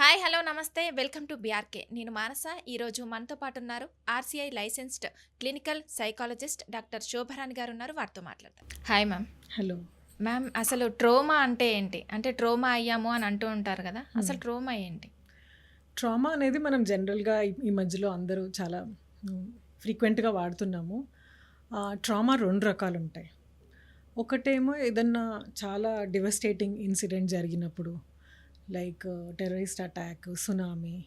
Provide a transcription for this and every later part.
Hi hello నమస్తే. Welcome to BRK. నేను మానస. ఈరోజు మనతో పాటు ఉన్నారు RCI licensed clinical psychologist doctor Shobharani గారు ఉన్నారు వారితో మాట్లాడతాం హాయ్ మ్యామ్. హలో. మ్యామ్ అసలు ట్రోమా అంటే ఏంటి? అంటే ట్రోమా అయ్యాము అని అంటూ ఉంటారు కదా. అసలు ట్రోమా ఏంటి? ట్రామా అనేది మనం జనరల్గా ఈ- ఈ మధ్యలో అందరూ చాలా ఫ్రీక్వెంట్గా వాడుతున్నాము. ట్రామా రెండు రకాలు ఉంటాయి ఒకటేమో ఏదన్నా చాలా డివస్టేటింగ్ ఇన్సిడెంట్ జరిగినప్పుడు like terrorist attack tsunami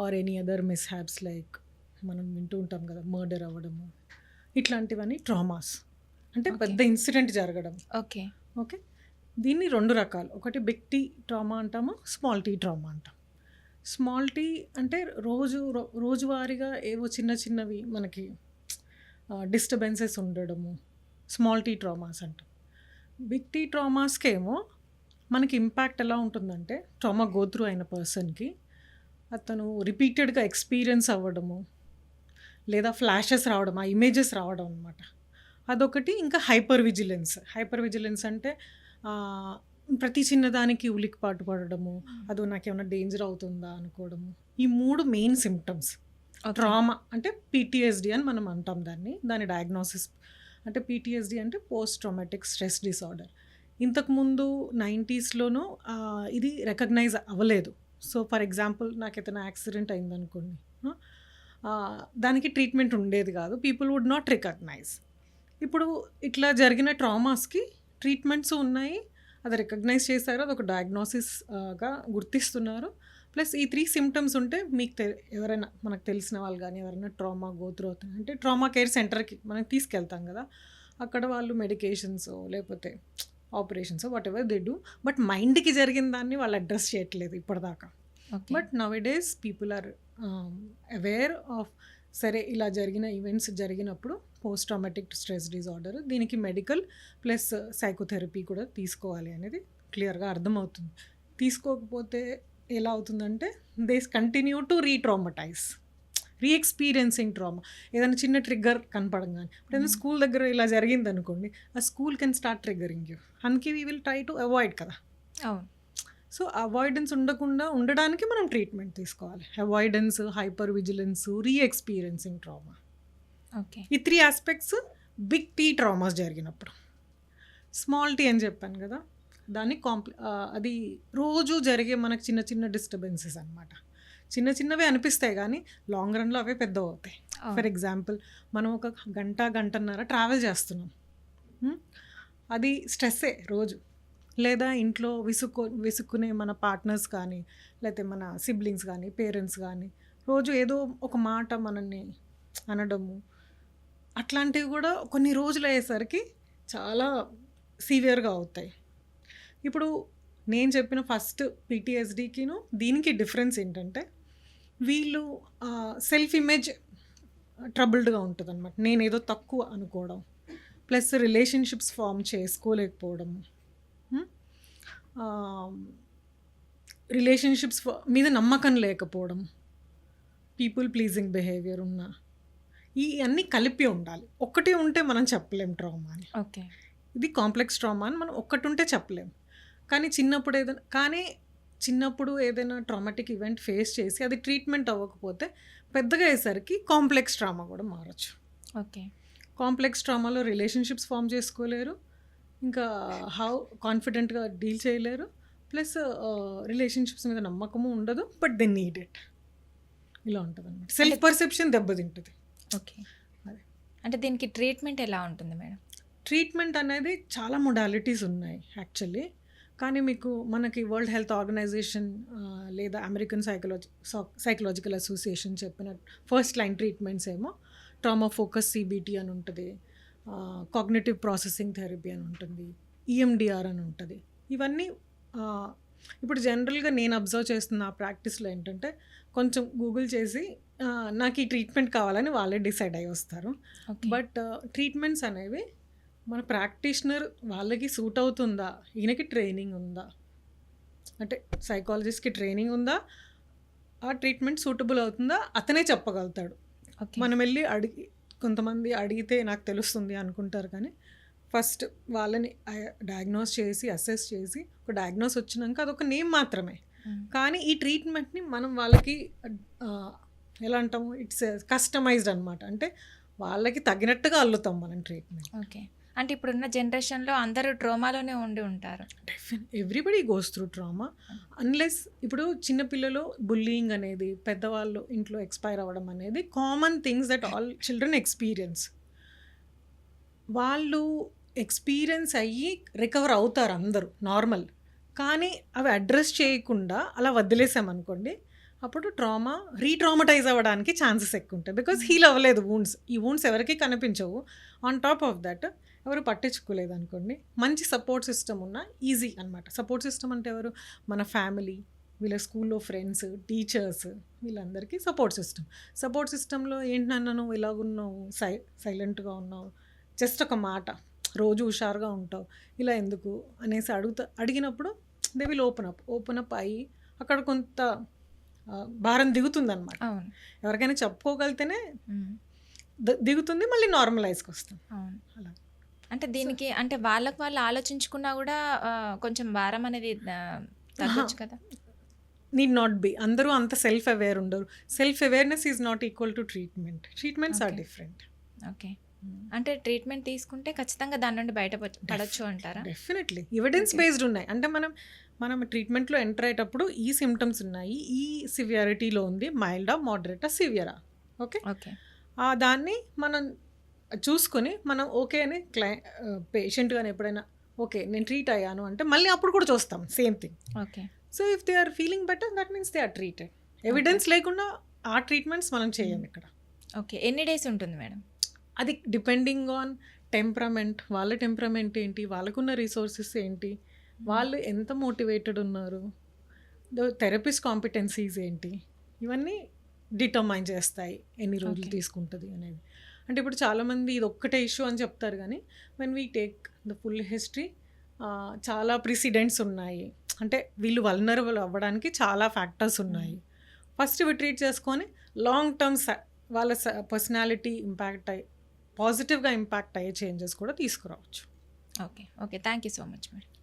or any other mishaps like మనం వింటూ ఉంటాం కదా మర్డర్ అవ్వడము. ఇట్లాంటివన్నీ ట్రామాస్ అంటే. పెద్ద ఇన్సిడెంట్ జరగడం. ఓకే ఓకే దీన్ని రెండు రకాలు. ఒకటి బిగ్ టీ ట్రామా అంటాము స్మాల్ టీ ట్రామా అంటాం. స్మాల్ టీ అంటే రోజు రో- రోజువారీగా ఏవో చిన్న చిన్నవి మనకి డిస్టర్బెన్సెస్ ఉండడము. స్మాల్ టీ ట్రామాస్ అంటాం. బిగ్ టీ ట్రామాస్కేమో మనకి ఇంపాక్ట్ ఎలా ఉంటుందంటే ట్రామా గోత్రూ అయిన పర్సన్కి అతను రిపీటెడ్గా ఎక్స్పీరియన్స్ అవ్వడము లేదా ఫ్లాషెస్ రావడం ఆ ఇమేజెస్ రావడం అనమాట అదొకటి ఇంకా హైపర్ విజిలెన్స్ హైపర్ విజిలెన్స్ అంటే ప్రతి చిన్నదానికి ఉలిక్కిపాటు పడడము అదో నాకేమైనా డేంజర్ అవుతుందా అనుకోవడము. ఈ మూడు మెయిన్ సిమ్టమ్స్ ట్రామా అంటే పీటీఎస్డి అని మనం అంటాం దాన్ని. దాని డయాగ్నోసిస్ అంటే పీటీఎస్డి అంటే పోస్ట్ ట్రామాటిక్ స్ట్రెస్ డిసార్డర్ ఇంతకుముందు నైంటీస్లోనూ ఇది రికగ్నైజ్ అవ్వలేదు. సో ఫర్ ఎగ్జాంపుల్ నాకు ఏదైనా యాక్సిడెంట్ అయిందనుకోండి దానికి ట్రీట్మెంట్ ఉండేది కాదు. People would not recognise. ఇప్పుడు ఇట్లా జరిగిన ట్రామాస్కి ట్రీట్మెంట్స్ ఉన్నాయి. అది రికగ్నైజ్ చేశారు. అది ఒక డయాగ్నోసిస్గా గుర్తిస్తున్నారు. ప్లస్ ఈ త్రీ సిమ్టమ్స్ ఉంటే మీకు తె ఎవరైనా మనకు తెలిసిన వాళ్ళు కానీ ఎవరైనా ట్రామా గోత్రూ అవుతుంది అంటే ట్రామా కేర్ సెంటర్కి మనం తీసుకెళ్తాం కదా. అక్కడ వాళ్ళు మెడికేషన్స్ లేకపోతే operations whatever they do but మైండ్కి జరిగిన దాన్ని వాళ్ళు అడ్రస్ చేయట్లేదు ఇప్పటిదాకా. But now days people are aware of సరే ఇలా జరిగిన ఈవెంట్స్ జరిగినప్పుడు పోస్ట్ ట్రామాటిక్ స్ట్రెస్ డిజార్డర్ దీనికి మెడికల్ ప్లస్ సైకోథెరపీ కూడా తీసుకోవాలి అనేది క్లియర్గా అర్థమవుతుంది. తీసుకోకపోతే ఎలా అవుతుందంటే they continue to retraumatise re-experiencing trauma ఏదైనా చిన్న ట్రిగ్గర్ కనపడంగానే. ఇప్పుడు ఏదైనా స్కూల్ దగ్గర ఇలా జరిగింది అనుకోండి ఆ school can start triggering you అందుకే we will try to avoid కదా. అవును. సో అవాయిడెన్స్ ఉండకుండా ఉండడానికి మనం ట్రీట్మెంట్ తీసుకోవాలి. Avoidance hypervigilance re experiencing trauma okay ఈ three aspects big T traumas జరిగినప్పుడు. స్మాల్ టీ అని చెప్పాను కదా దాన్ని కాంప్లి అది రోజు జరిగే మనకు చిన్న చిన్న డిస్టర్బెన్సెస్ అనమాట చిన్న చిన్నవి అనిపిస్తాయి కానీ లాంగ్ రన్లో అవే పెద్ద అవుతాయి. ఫర్ ఎగ్జాంపుల్ మనం ఒక గంట గంటన్నర ట్రావెల్ చేస్తున్నాం? అది స్ట్రెస్సే రోజు. లేదా ఇంట్లో విసుక్కు విసుక్కునే మన పార్ట్నర్స్ కానీ లేకపోతే మన సిబ్లింగ్స్ కానీ పేరెంట్స్ కానీ రోజు ఏదో ఒక మాట మనల్ని అనడము. అట్లాంటివి కూడా కొన్ని రోజులు అయ్యేసరికి చాలా సివియర్గా అవుతాయి. ఇప్పుడు నేను చెప్పిన ఫస్ట్ పీటీఎస్డికిను దీనికి డిఫరెన్స్ ఏంటంటే వీళ్ళు సెల్ఫ్ ఇమేజ్ ట్రబుల్డ్గా ఉంటుంది అనమాట నేను ఏదో తక్కువ అనుకోవడం ప్లస్ రిలేషన్షిప్స్ ఫామ్ చేసుకోలేకపోవడం. రిలేషన్షిప్స్ మీద నమ్మకం లేకపోవడం పీపుల్ ప్లీజింగ్ బిహేవియర్ ఉన్న ఈ అన్నీ కలిపి ఉండాలి. ఒక్కటి ఉంటే మనం చెప్పలేం ట్రామా అని. ఓకే. ఇది కాంప్లెక్స్ ట్రామా అని మనం ఒక్కటి ఉంటే చెప్పలేం. కానీ చిన్నప్పుడు ఏదైనా కానీ చిన్నప్పుడు ఏదైనా ట్రామాటిక్ ఈవెంట్ ఫేస్ చేసి అది ట్రీట్మెంట్ అవ్వకపోతే పెద్దగా అయ్యేసరికి కాంప్లెక్స్ ట్రామా కూడా మారచ్చు. ఓకే. కాంప్లెక్స్ ట్రామాలో రిలేషన్షిప్స్ ఫామ్ చేసుకోలేరు. ఇంకా హౌ కాన్ఫిడెంట్గా డీల్ చేయలేరు. ప్లస్ రిలేషన్షిప్స్ మీద నమ్మకము ఉండదు బట్ దెన్ నీడ్ ఇట్ ఇలా ఉంటుంది అనమాట సెల్ఫ్ పర్సెప్షన్ దెబ్బతింటుంది. ఓకే. అదే. అంటే దీనికి ట్రీట్మెంట్ ఎలా ఉంటుంది మేడం? ట్రీట్మెంట్ అనేది చాలా మొడాలిటీస్ ఉన్నాయి యాక్చువల్లీ కానీ మీకు మనకి వరల్డ్ హెల్త్ ఆర్గనైజేషన్ లేదా అమెరికన్ సైకలాజీ సైకలాజికల్ అసోసియేషన్ చెప్పిన ఫస్ట్ లైన్ ట్రీట్మెంట్స్ ఏమో ట్రామా ఫోకస్ సిబిటి అని ఉంటుంది కాగ్నేటివ్ ప్రాసెసింగ్ థెరపీ అని ఉంటుంది ఈఎండిఆర్ అని ఉంటుంది. ఇవన్నీ ఇప్పుడు జనరల్గా నేను అబ్జర్వ్ చేస్తున్న ఆ ప్రాక్టీస్లో ఏంటంటే కొంచెం గూగుల్ చేసి నాకు ఈ ట్రీట్మెంట్ కావాలని వాళ్ళే డిసైడ్ అయ్యి వస్తారు. బట్ ట్రీట్మెంట్స్ అనేవి మన ప్రాక్టీషనర్ వాళ్ళకి సూట్ అవుతుందా? ఈయనకి ట్రైనింగ్ ఉందా? అంటే సైకాలజిస్ట్కి ట్రైనింగ్ ఉందా? ఆ ట్రీట్మెంట్ సూటబుల్ అవుతుందా? అతనే చెప్పగలుగుతాడు. మనం వెళ్ళి అడిగి కొంతమంది అడిగితే నాకు తెలుస్తుంది అనుకుంటారు కానీ ఫస్ట్ వాళ్ళని డయాగ్నోస్ చేసి అసెస్ చేసి ఒక డయాగ్నోస్ వచ్చినాక అదొక నేమ్ మాత్రమే. కానీ ఈ ట్రీట్మెంట్ని మనం వాళ్ళకి ఎలా అంటాము? ఇట్స్ కస్టమైజ్డ్ అనమాట అంటే వాళ్ళకి తగినట్టుగా అల్లుతాం మనం ట్రీట్మెంట్. ఓకే. అంటే ఇప్పుడున్న జనరేషన్లో అందరూ ట్రోమాలోనే ఉండి ఉంటారు. Definite everybody goes through trauma unless ఇప్పుడు చిన్నపిల్లలు బుల్లింగ్ అనేది పెద్దవాళ్ళు ఇంట్లో ఎక్స్పైర్ అవ్వడం అనేది common things that all children experience వాళ్ళు ఎక్స్పీరియన్స్ అయ్యి రికవర్ అవుతారు అందరూ నార్మల్ కానీ అవి అడ్రస్ చేయకుండా అలా వదిలేసామనుకోండి అప్పుడు ట్రామా రీట్రామటైజ్ అవ్వడానికి ఛాన్సెస్ ఎక్కువ ఉంటాయి బికాజ్ హీల్ అవ్వలేదు వూండ్స్ ఈ వూండ్స్ ఎవరికి కనిపించవు. ఆన్ టాప్ ఆఫ్ దట్ ఎవరు పట్టించుకోలేదు అనుకోండి. మంచి సపోర్ట్ సిస్టమ్ ఉన్న ఈజీ అనమాట సపోర్ట్ సిస్టమ్ అంటే ఎవరు? మన ఫ్యామిలీ వీళ్ళ స్కూల్లో ఫ్రెండ్స్ టీచర్స్ వీళ్ళందరికీ సపోర్ట్ సిస్టమ్ సపోర్ట్ సిస్టంలో ఏంటి నాన్న నువ్వు ఇలాగున్నావు? సై సైలెంట్గా ఉన్నావు. జస్ట్ ఒక మాట. రోజు హుషారుగా ఉంటావు. ఇలా ఎందుకు? అనేసి అడుగుతా అడిగినప్పుడు they will open up open up అయ్యి అక్కడ కొంత భారం దిగుతుంది అనమాట అవును. ఎవరికైనా. ద- దిగుతుంది మళ్ళీ నార్మలైజ్కి వస్తుంది అవును. అలా. అంటే దీనికి అంటే వాళ్ళకు వాళ్ళు ఆలోచించుకున్నా కూడా కొంచెం భారం అనేది తగ్గొచ్చు కదా? నీడ్ నాట్ బి అందరూ అంత సెల్ఫ్ అవేర్ ఉండరు. Self awareness is not equal to treatment treatments are. Different okay అంటే ట్రీట్మెంట్ తీసుకుంటే ఖచ్చితంగా దాని నుండి బయట పడవచ్చు అంటారా? Definitely evidence. బేస్డ్ ఉన్నాయి. అంటే మనం మనం ట్రీట్మెంట్లో ఎంటర్ అయ్యేటప్పుడు ఈ సిమ్టమ్స్ ఉన్నాయి. ఈ సివియారిటీలో ఉంది. మైల్డా మోడరేటా సివియరా ఓకే ఓకే ఆ. దాన్ని మనం చూసుకొని మనం ఓకే అని క్లై పేషెంట్ కానీ ఎప్పుడైనా ఓకే నేను ట్రీట్ అయ్యాను అంటే మళ్ళీ అప్పుడు కూడా చూస్తాం. Same thing okay so if they are feeling better that means they are treated evidence లేకుండా ఆ ట్రీట్మెంట్స్ మనం చేయం ఇక్కడ. ఓకే ఎన్ని డేస్ ఉంటుంది మేడం అది డిపెండింగ్ ఆన్ టెంపరమెంట్ వాళ్ళ టెంపరమెంట్ ఏంటి? వాళ్ళకున్న రిసోర్సెస్ ఏంటి? వాళ్ళు ఎంత మోటివేటెడ్ ఉన్నారు? థెరపిస్ట్ కాంపిటెన్సీస్ ఏంటి? ఇవన్నీ డిటర్మైన్ చేస్తాయి. ఎన్ని రోజులు. తీసుకుంటుంది అనేది. అంటే ఇప్పుడు చాలామంది ఇది ఒక్కటే ఇష్యూ అని చెప్తారు కానీ when we take the full history చాలా ప్రిసిడెంట్స్ ఉన్నాయి. అంటే వీళ్ళు వల్నరబుల్ అవ్వడానికి చాలా ఫ్యాక్టర్స్ ఉన్నాయి. ఫస్ట్ ఇవి ట్రీట్ చేసుకొని లాంగ్ టర్మ్ వాళ్ళ పర్సనాలిటీ ఇంపాక్ట్ అయ్యి పాజిటివ్గా ఇంపాక్ట్ అయ్యే చేంజెస్ కూడా తీసుకురావచ్చు. Okay. Okay. Thank you so much madam.